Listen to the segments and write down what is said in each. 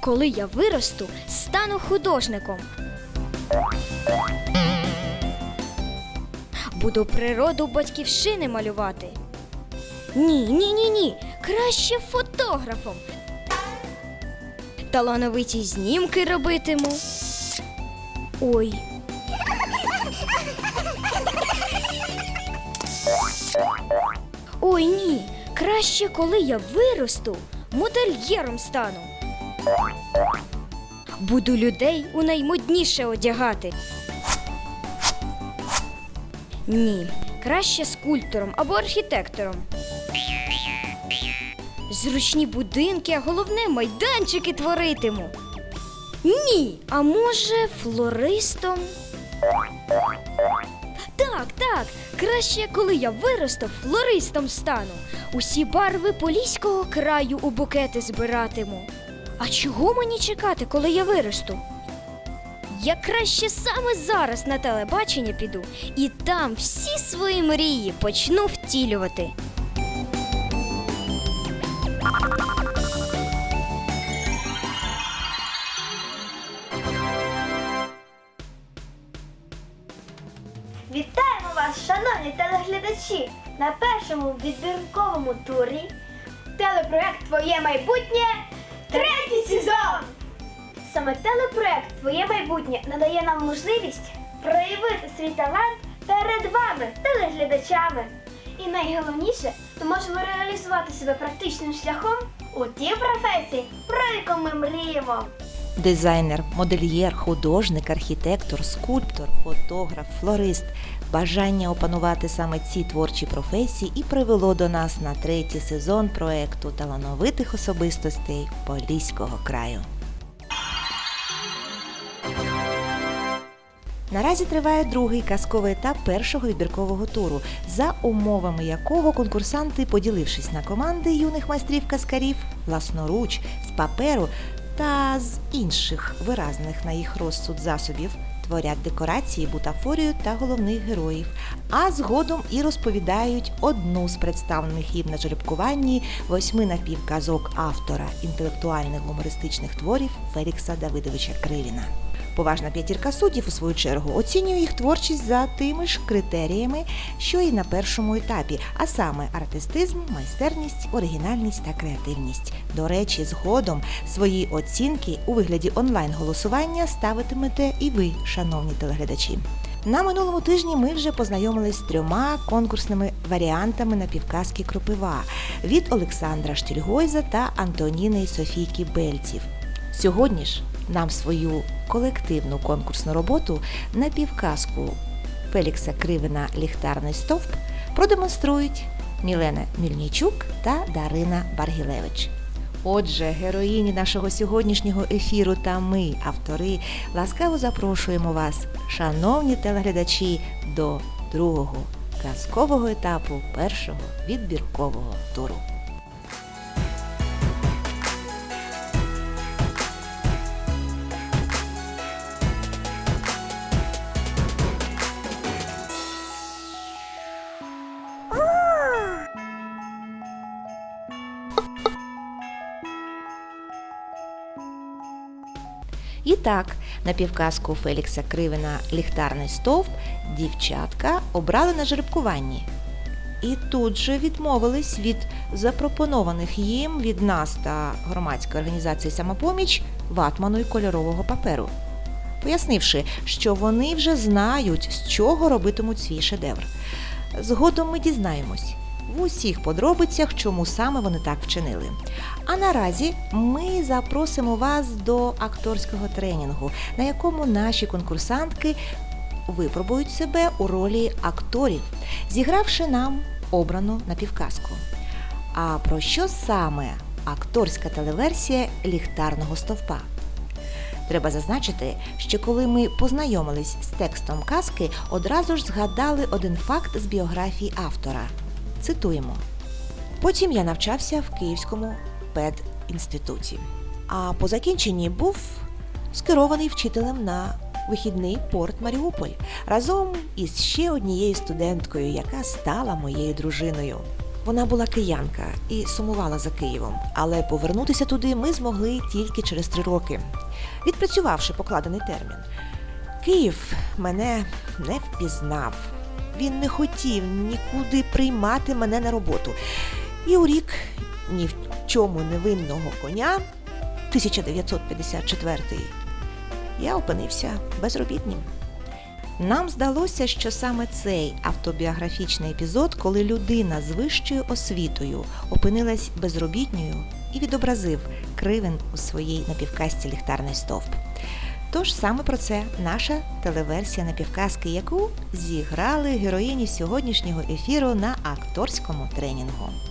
Коли я виросту, стану художником. Буду природу батьківщини малювати. Ні, ні, ні, ні. Краще фотографом. Талановиті знімки робитиму. Ой. Ой, ні. Краще, коли я виросту, модельєром стану. Буду людей у наймодніше одягати. Ні, краще скульптором або архітектором. Зручні будинки, а головне майданчики творитиму. Ні, а може, флористом? Так, так. Краще, коли я виросту, флористом стану. Усі барви поліського краю у букети збиратиму. А чого мені чекати, коли я виросту? Я краще саме зараз на телебачення піду і там всі свої мрії почну втілювати. Вітаємо вас, шановні телеглядачі, на першому відбірковому турі. Телепроект Твоє майбутнє третій сезон. Саме телепроект Твоє майбутнє надає нам можливість проявити свій талант перед вами, телеглядачами. І найголовніше, ми можемо реалізувати себе практичним шляхом у тій професії, про яку ми мріємо. Дизайнер, модельєр, художник, архітектор, скульптор, фотограф, флорист. Бажання опанувати саме ці творчі професії і привело до нас на третій сезон проекту талановитих особистостей Поліського краю. Наразі триває другий казковий етап першого відбіркового туру, за умовами якого конкурсанти, поділившись на команди юних майстрів каскарів, власноруч, з паперу та з інших виразних на їх розсуд засобів, творять декорації, бутафорію та головних героїв, а згодом і розповідають одну з представлених їм на жеребкуванні восьми напівказок автора інтелектуальних гумористичних творів Фелікса Давидовича Кривіна. Поважна п'ятірка суддів, у свою чергу, оцінює їх творчість за тими ж критеріями, що і на першому етапі, а саме артистизм, майстерність, оригінальність та креативність. До речі, згодом свої оцінки у вигляді онлайн-голосування ставитимете і ви, шановні телеглядачі. На минулому тижні ми вже познайомились з трьома конкурсними варіантами напівказки Кропива від Олександра Штільгойза та Антоніни Софійки Бельців. Сьогодні ж нам свою колективну конкурсну роботу на півказку Фелікса Кривина Ліхтарний стовп продемонструють Мілена Мільнічук та Дарина Баргілевич. Отже, героїні нашого сьогоднішнього ефіру та ми, автори, ласкаво запрошуємо вас, шановні телеглядачі, до другого казкового етапу першого відбіркового туру. І так, на півказку Фелікса Кривина Ліхтарний стовп дівчатка обрали на жеребкуванні. І тут же відмовились від запропонованих їм від нас та громадської організації самопоміч ватману і кольорового паперу, пояснивши, що вони вже знають, з чого робитимуть свій шедевр. Згодом ми дізнаємось в усіх подробицях, чому саме вони так вчинили. А наразі ми запросимо вас до акторського тренінгу, на якому наші конкурсантки випробують себе у ролі акторів, зігравши нам обрану напівказку. А про що саме акторська телеверсія ліхтарного стовпа? Треба зазначити, що коли ми познайомились з текстом казки, одразу ж згадали один факт з біографії автора. Цитуємо. Потім я навчався в Київському педінституті. А по закінченні був скерований вчителем на вихідний порт Маріуполь разом із ще однією студенткою, яка стала моєю дружиною. Вона була киянка і сумувала за Києвом, але повернутися туди ми змогли тільки через три роки, відпрацювавши покладений термін. Київ мене не впізнав. Він не хотів нікуди приймати мене на роботу. І у рік ні в чому невинного коня 1954 я опинився безробітним. Нам здалося, що саме цей автобіографічний епізод, коли людина з вищою освітою опинилась безробітньою і відобразив кривен у своїй напівказці ліхтарний стовп. Тож саме про це наша телеверсія напівказки, яку зіграли героїні сьогоднішнього ефіру на акторському тренінгу.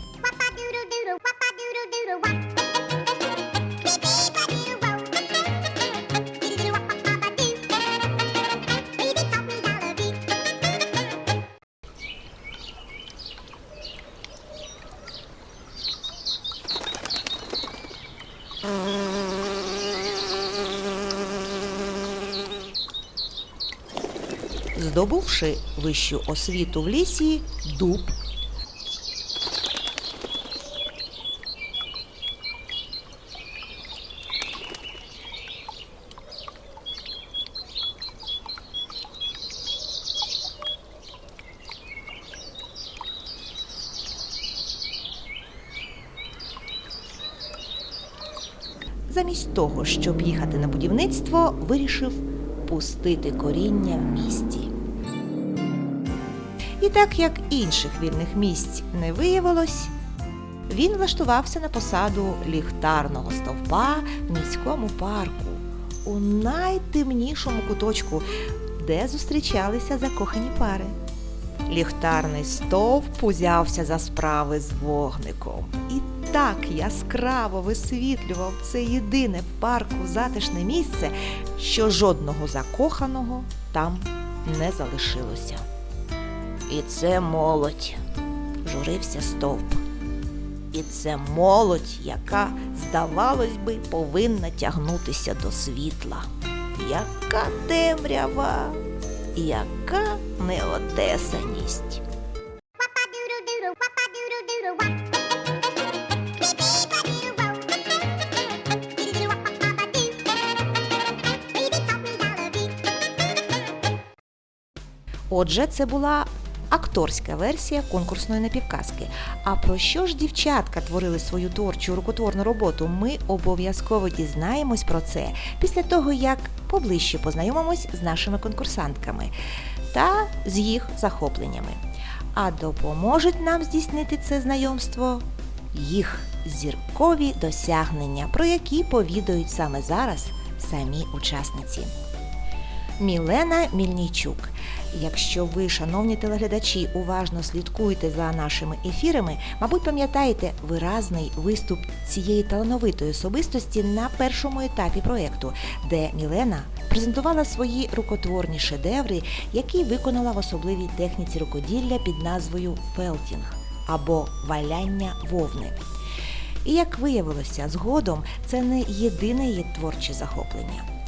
Здобувши вищу освіту в лісі, дуб замість того, щоб їхати на будівництво, вирішив пустити коріння в місті. І так як інших вільних місць не виявилось, він влаштувався на посаду ліхтарного стовпа в міському парку у найтемнішому куточку, де зустрічалися закохані пари. Ліхтарний стовп узявся за справи з вогником і так яскраво висвітлював це єдине в парку затишне місце, що жодного закоханого там не залишилося. І це молодь, журився стовп. І це молодь, яка, здавалось би, повинна тягнутися до світла. Яка темрява, яка неотесаність. Отже, це була акторська версія конкурсної напівказки. А про що ж дівчатка творили свою творчу рукотворну роботу? Ми обов'язково дізнаємось про це після того, як поближче познайомимось з нашими конкурсантками та з їх захопленнями. А допоможуть нам здійснити це знайомство їх зіркові досягнення, про які повідають саме зараз самі учасниці. Мілена Мільнійчук. Якщо ви, шановні телеглядачі, уважно слідкуєте за нашими ефірами, мабуть, пам'ятаєте виразний виступ цієї талановитої особистості на першому етапі проєкту, де Мілена презентувала свої рукотворні шедеври, які виконала в особливій техніці рукоділля під назвою фелтінг або валяння вовни. І як виявилося, згодом це не єдине її творче захоплення.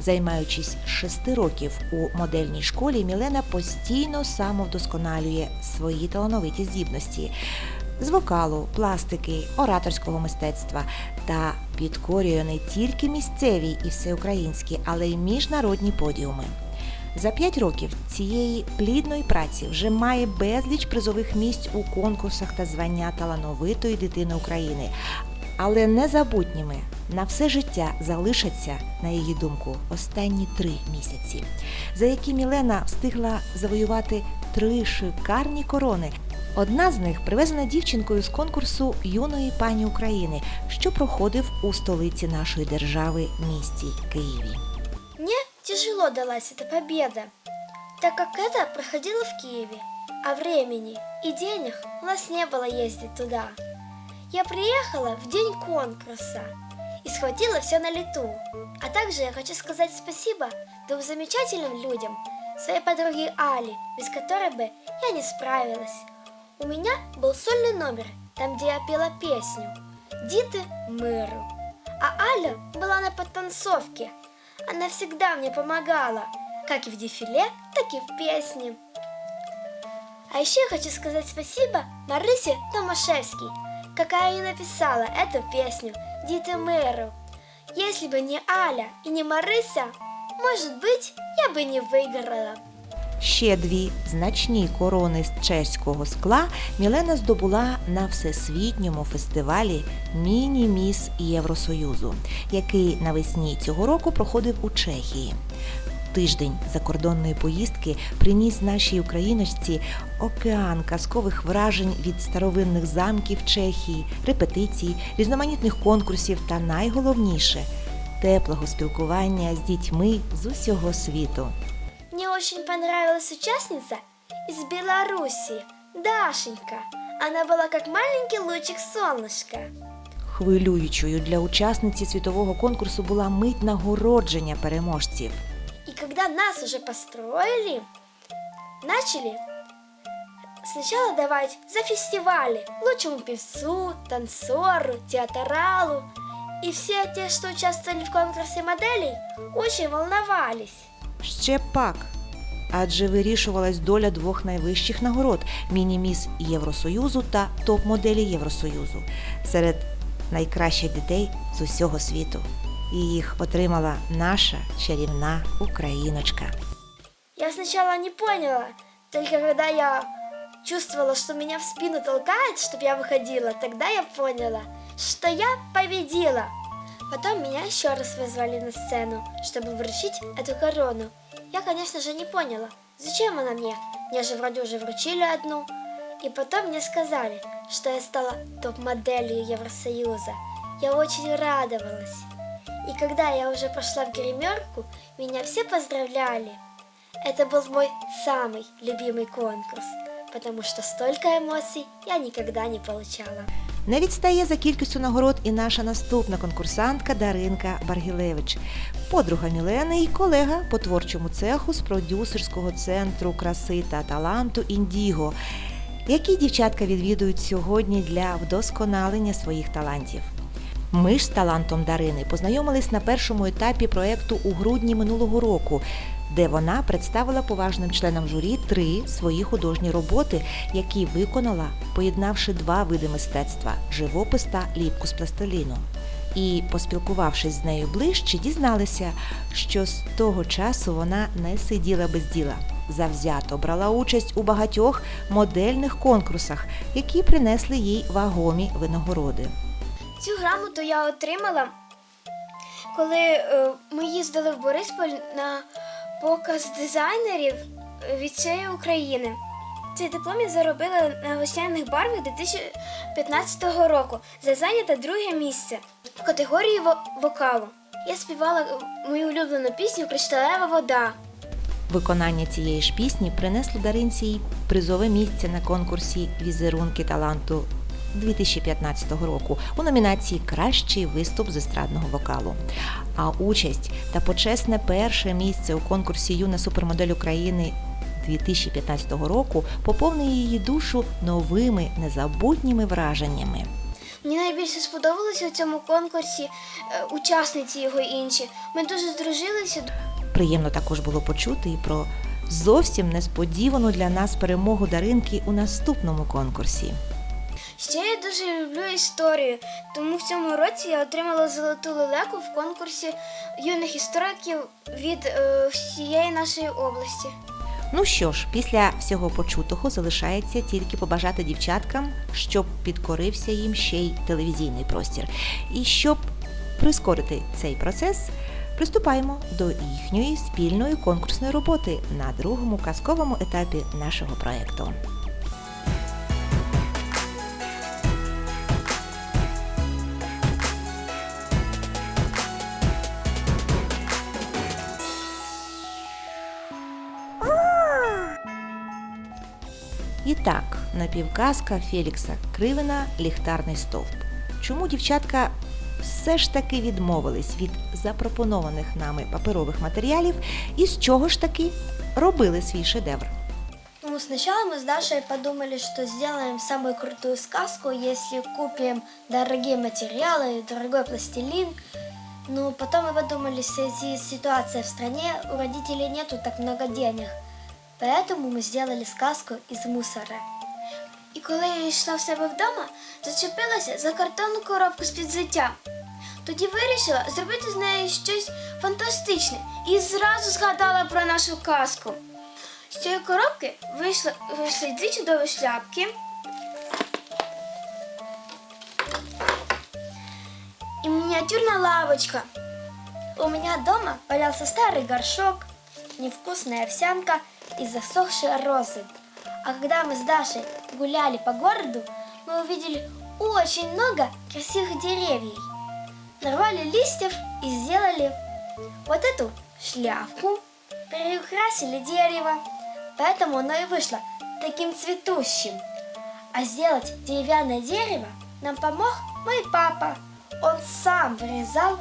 Займаючись шести років у модельній школі, Мілена постійно самовдосконалює свої талановиті здібності з вокалу, пластики, ораторського мистецтва та підкорює не тільки місцеві і всеукраїнські, але й міжнародні подіуми. За п'ять років цієї плідної праці вже має безліч призових місць у конкурсах та звання талановитої дитини України Але незабутніми на все життя залишаться, на її думку, останні три місяці, за які Мілена встигла завоювати три шикарні корони. Одна з них привезена дівчинкою з конкурсу юної пані України, що проходив у столиці нашої держави місті Києві. Мне тяжело далась эта победа, так как это проходило в Киеве, а времени и денег у нас не было ездить туда. Я приехала в день конкурса и схватила все на лету. А также я хочу сказать спасибо двум замечательным людям, своей подруге Али, без которой бы я не справилась. У меня был сольный номер, там, где я пела песню «Диты миру». А Аля была на подтанцовке. Она всегда мне помогала, как и в дефиле, так и в песне. А еще я хочу сказать спасибо Марисе Томашевской, какая и написала эту песню Дите Мэру. Если бы не Аля и не Мариса, может быть, я бы не выиграла. Ще дві значні корони з чеського скла Мілена здобула на всесвітньому фестивалі Міні-Міс Євросоюзу, який навесні цього року проходив у Чехії. Тиждень закордонної поїздки приніс нашій україночці океан казкових вражень від старовинних замків Чехії, репетицій, різноманітних конкурсів та найголовніше теплого спілкування з дітьми з усього світу. Мне очень понравилась участница из Беларуси, Дашенька. Она была как маленький лучик солнышка. Хвилюючою для учасниці світового конкурсу була мить нагородження переможців. Когда нас уже построили, начали сначала давать за фестивали лучшему певцу, танцору, театралу. И все те, что участвовали в конкурсе моделей, очень волновались. Ще пак. Адже вирішувалась доля двох найвищих нагород міні-міс Євросоюзу та топ-моделі Євросоюзу серед найкращих дітей з усього світу. І їх отримала наша чарівна україночка. Я сначала не поняла, только когда я чувствовала, что меня в спину толкает, чтобы я выходила, тогда я поняла, что я победила. Потом меня еще раз вызвали на сцену, чтобы вручить эту корону. Я, конечно же, не поняла, зачем она мне. Мне же вроде уже вручили одну. И потом мне сказали, что я стала топ-моделью Евросоюза. Я очень радовалась. И когда я уже пошла в гримерку, меня все поздравляли. Это был мой самый любимый конкурс, потому что столько эмоций я никогда не получала. Не відстає за кількістю нагород і наша наступна конкурсантка Даринка Баргілевич, подруга Мілени і колега по творчому цеху з продюсерського центру краси та таланту Індіго, які дівчатка відвідують сьогодні для вдосконалення своїх талантів. Ми ж з талантом Дарини познайомились на першому етапі проєкту у грудні минулого року, де вона представила поважним членам журі три свої художні роботи, які виконала, поєднавши два види мистецтва живопис та ліпку з пластиліну. І, поспілкувавшись з нею ближче, дізналися, що з того часу вона не сиділа без діла. Завзято брала участь у багатьох модельних конкурсах, які принесли їй вагомі винагороди. Цю грамоту я отримала, коли е, ми їздили в Борисполь на показ дизайнерів е, від цієї України. Цей диплом я заробила на весняних барвах 2015 року за зайняте друге місце в категорії вокалу. Я співала е, мою улюблену пісню Кришталева вода. Виконання цієї ж пісні принесло Даринці й призове місце на конкурсі Візерунки таланту 2015 року у номінації Кращий виступ з естрадного вокалу. А участь та почесне перше місце у конкурсі Юна супермодель України 2015 року поповнює її душу новими незабутніми враженнями. Мені найбільше сподобалося в цьому конкурсі е, учасниці його інші. Ми дуже здружилися. Приємно також було почути і про зовсім несподівану для нас перемогу Даринки у наступному конкурсі. Ще я дуже люблю історію, тому в цьому році я отримала золоту лелеку в конкурсі юних істориків від е, всієї нашої області. Ну що ж, після всього почутого залишається тільки побажати дівчаткам, щоб підкорився їм ще й телевізійний простір. І щоб прискорити цей процес, приступаємо до їхньої спільної конкурсної роботи на другому казковому етапі нашого проєкту. так, напівказка Фелікса Кривина Ліхтарний стовп. Чому дівчатка все ж таки відмовились від запропонованих нами паперових матеріалів і з чого ж таки робили свій шедевр? Ну, сначала мы с Дашей подумали, что сделаем самую крутую сказку, если купим дорогие материалы, дорогой пластилин. Но потом мы подумали, в связи с ситуацией в стране, у родителей нету так много денег. Поэтому мы сделали сказку из мусора. І коли я йшла в себе вдома, зачепилася за картонну коробку з-під взуття. Тоді вирішила зробити з нею щось фантастичне і зразу згадала про нашу казку. З цієї коробки вийшли, вийшли дві чудові шляпки. И миниатюрная лавочка. У меня дома валялся старый горшок, невкусная овсянка и засохшие розы. А когда мы с Дашей гуляли по городу, мы увидели очень много красивых деревьев. Нарвали листьев и сделали вот эту шляпку, переукрасили дерево, поэтому оно и вышло таким цветущим. А сделать деревянное дерево нам помог мой папа. Он сам вырезал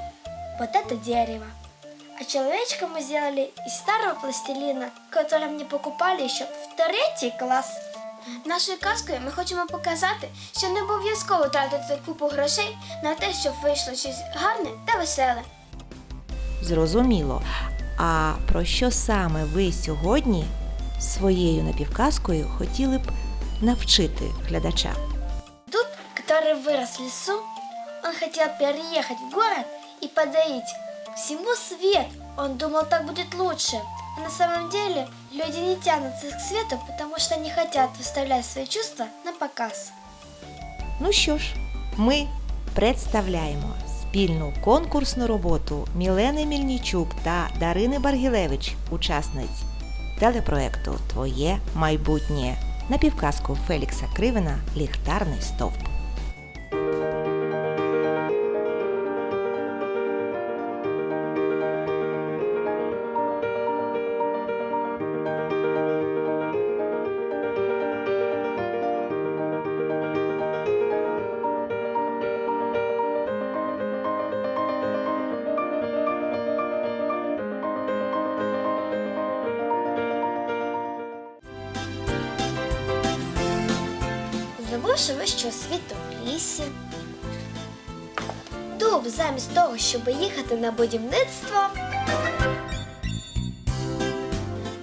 вот это дерево. А человечка мы сделали из старого пластилина, который мне покупали еще в третій клас. Нашою казкою ми хочемо показати, що не обов'язково тратити купу грошей на те, щоб вийшло щось гарне та веселе. Зрозуміло. А про що саме ви сьогодні своєю напівказкою хотіли б навчити глядача? Дуб, который вырос в лесу, он хотел переехать в город и подарить всему свет. Он думал, так будет лучше. А на самом деле люди не тянутся к свету, потому что не хотят выставлять свои чувства на показ. Ну що ж, ми представляємо спільну конкурсну роботу Мілени Мільнічук та Дарини Баргілевич, учасниць телепроекту Твоє майбутнє на півказку Фелікса Кривина Ліхтарний стовп. Будівництво,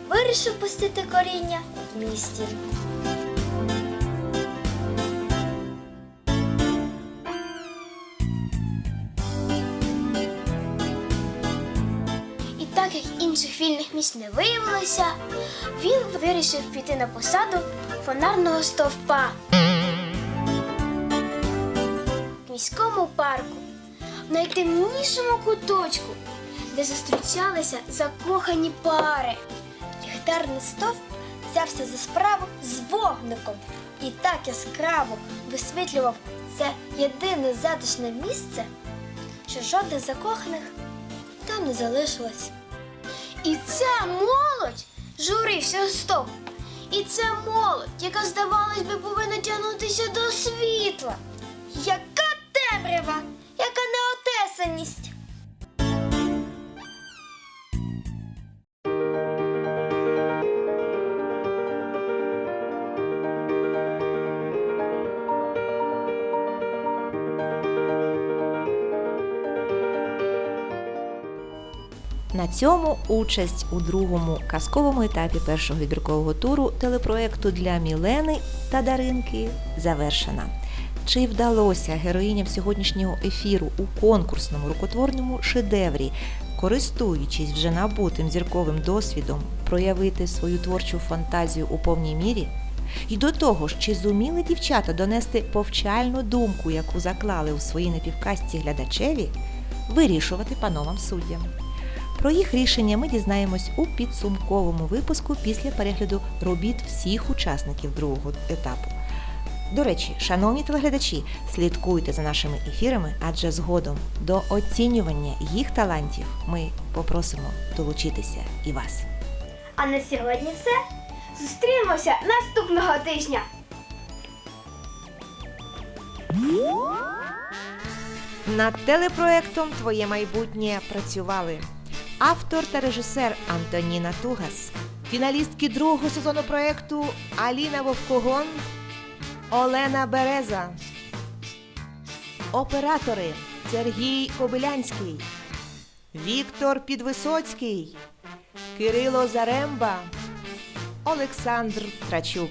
вирішив пустити коріння в місті. І так як інших вільних місць не виявилося, він вирішив піти на посаду фонарного стовпа. В міському парку, в найтемнішому куточку, де зустрічалися закохані пари. Ліхтарний стовп взявся за справу з вогником і так яскраво висвітлював це єдине затишне місце, що жодних закоханих там не залишилось. І ця молодь журився стоп. І це молодь, яка, здавалось би, повинна тягнутися до світла. Яка темрява, неотесаність. На цьому участь у другому казковому етапі першого відбіркового туру телепроекту для Мілени та Даринки завершена. Чи вдалося героїням сьогоднішнього ефіру у конкурсному рукотворному шедеврі, користуючись вже набутим зірковим досвідом, проявити свою творчу фантазію у повній мірі? І до того ж, чи зуміли дівчата донести повчальну думку, яку заклали у своїй напівказці глядачеві, вирішувати пановам суддям? Про їх рішення ми дізнаємось у підсумковому випуску після перегляду робіт всіх учасників другого етапу. До речі, шановні телеглядачі, слідкуйте за нашими ефірами, адже згодом до оцінювання їх талантів ми попросимо долучитися і вас. А на сьогодні все. Зустрінемося наступного тижня. Над телепроектом Твоє майбутнє працювали автор та режисер Антоніна Тугас, фіналістки другого сезону проекту Аліна Вовкогон, Олена Береза, оператори Сергій Кобилянський, Віктор Підвисоцький, Кирило Заремба, Олександр Трачук,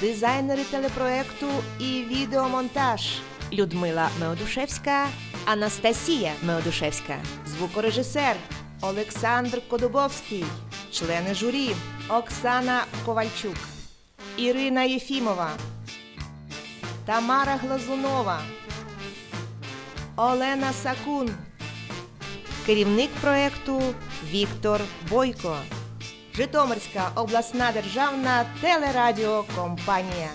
дизайнери телепроекту і відеомонтаж. Людмила Меодушевська, Анастасія Меодушевська, звукорежисер Олександр Кодубовський, члени журі Оксана Ковальчук, Ірина Єфімова, Тамара Глазунова, Олена Сакун. Керівник проекту Віктор Бойко. Житомирська обласна державна телерадіокомпанія.